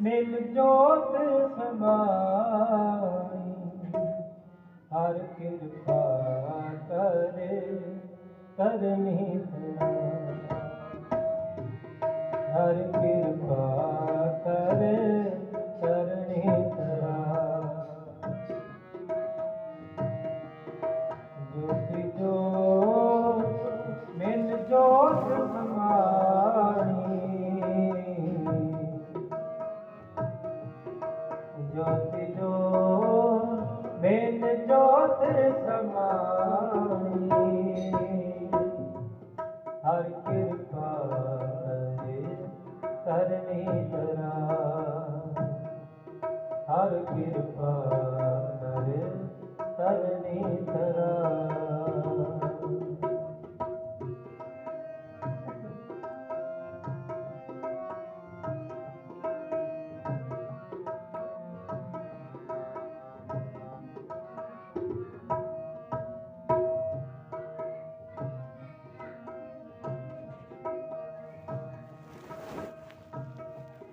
ਮਿਲ ਜੋਤ ਸਮਾਈ। ਹਰ ਕਿਰਪਾ ਕਰੇ ਕਰਨੀ ਹਰ ਕਿਰਪਾ ਕਰਨੀ ਹਰ ਕਿਰਪਾ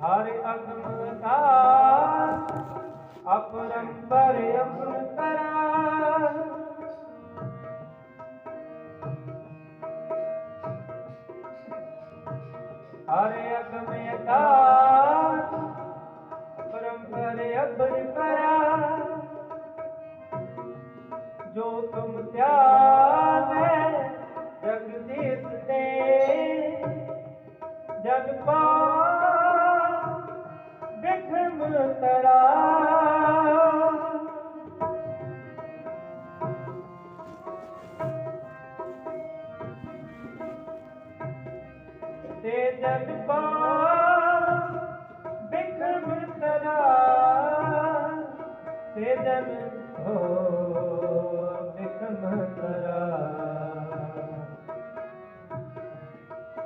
ਹਰ ਅਗਮ ਅਕਾਸ ਅਪਰੰਪਰ ਅਪਨ ਕਰਾ ਹਰ ਅਗਮ ਅਕਾਸ ਅਪਰੰਪਰ ਅਪਨ ਕਰਾ ਜੋ ਤੁਮ ਧਿਆਵੇ ਤੇ ਜਗ ਪਾ ਤਰਾ ਤੇ ਜਗ ਹੋ ਬਿਖਮ ਤਰਾ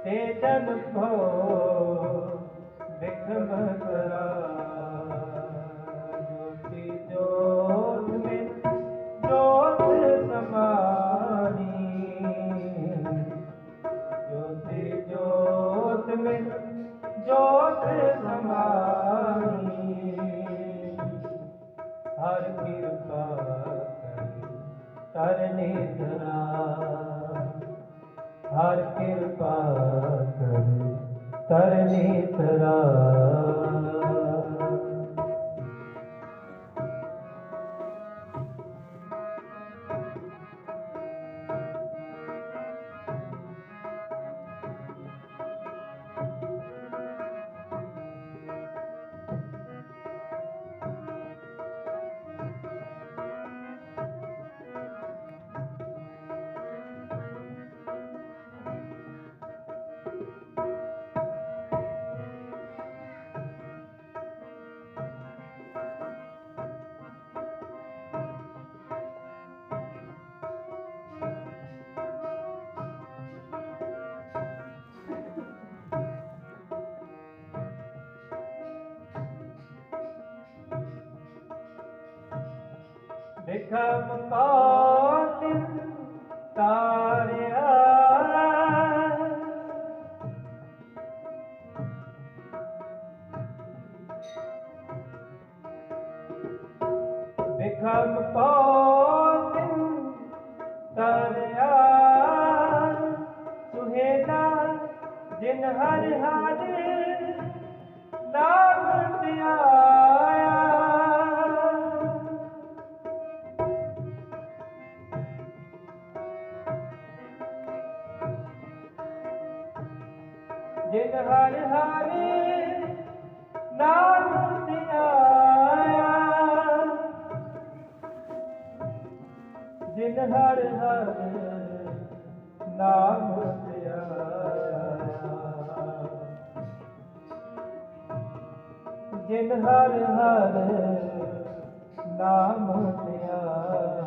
ਤੇ ਜਨ ਭੋ ਬਿਖਮ ਕਰਾ ਹਰ ਕਿਰਪਾ ਕਰ ਕਰਨੀ ਤਰਾ ਬਿਖਮ ਕਾਤਿ ਤਾਰਿਆ। ਬਿਖਮ ਕਾਤਿ ਤਾਰਿਆ। ਸੁਹੇਲਾ ਜਿਨ ਹਰ ਹਰ ਜਿਨ ਹਰ ਹਰ, ਨਾਮ ਧਿਆਇਆ ਜਿਨ ਹਰ ਹਰ, ਨਾਮ ਧਿਆਇਆ ਜਿਨ ਹਰ ਹਰ, ਨਾਮ ਧਿਆਇਆ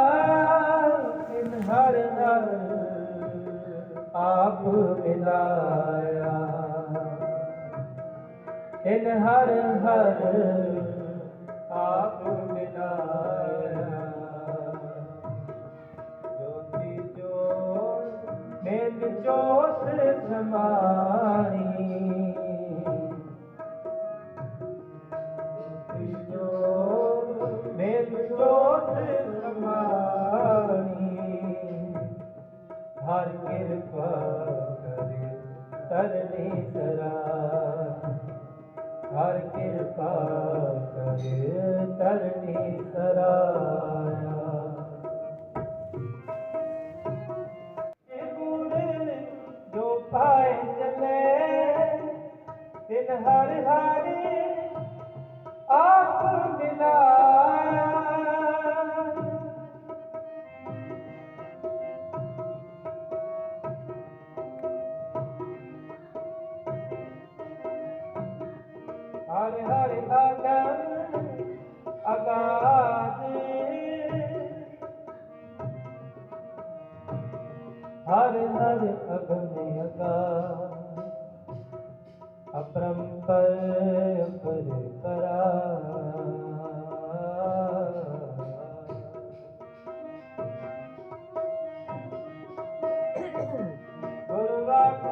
ਆਪ ਮਿਲਾਇਆ। ਤਿਨ ਹਰ ਹਰ ਆਪ ਮਿਲਾਇਆ। ਜੋਤੀ ਜੋਤ ਮੇਲ ਜੋਤ ਸਮਾਣੀ। ਹਰ ਕਿਰਪਾ ਕਰੇ ਤਰਨੀ ਸਰਾਇਆ ਇਹ ਗੁਣ ਜੋ ਪਾਏ ਚਲੇ ਤਿਨ ਹਰ ਹਰ ਹਰ ਹਰ ਅਗਮ ਅਗਾਧ ਹਰ ਹਰ ਅਗਮ ਅਗਾਧ ਅਪਰੰਪਰ ਪਰਪਰਾ ਗੁਰਵਾਕ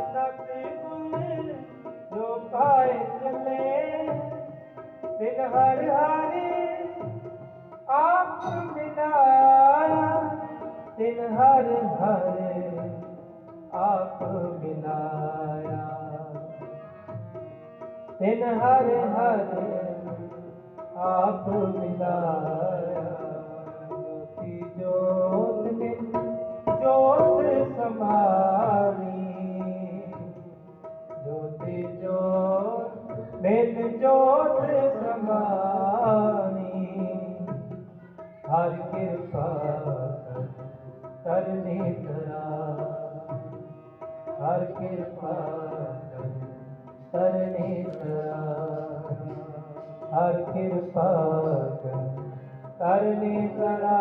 ਤਿਨ ਹਰ ਹਰਿ ਆਪ ਮਿਲਾਇਆ। ਤਿਨ ਹਰ ਹਰਿ ਆਪ ਮਿਲਾਇਆ। ਤਿਨ ਹਰ ਹਰਿ ਆਪ ਮਿਲਾਇਆ। ਜੋਤ ਮਿਲ ਜੋਤ ਸਮਾਣੀ ਕਿਰਪਾ ਕਰ ਤਰਾ ਹਰ ਕਿਰਪਾ ਕਰ ਤਰਾ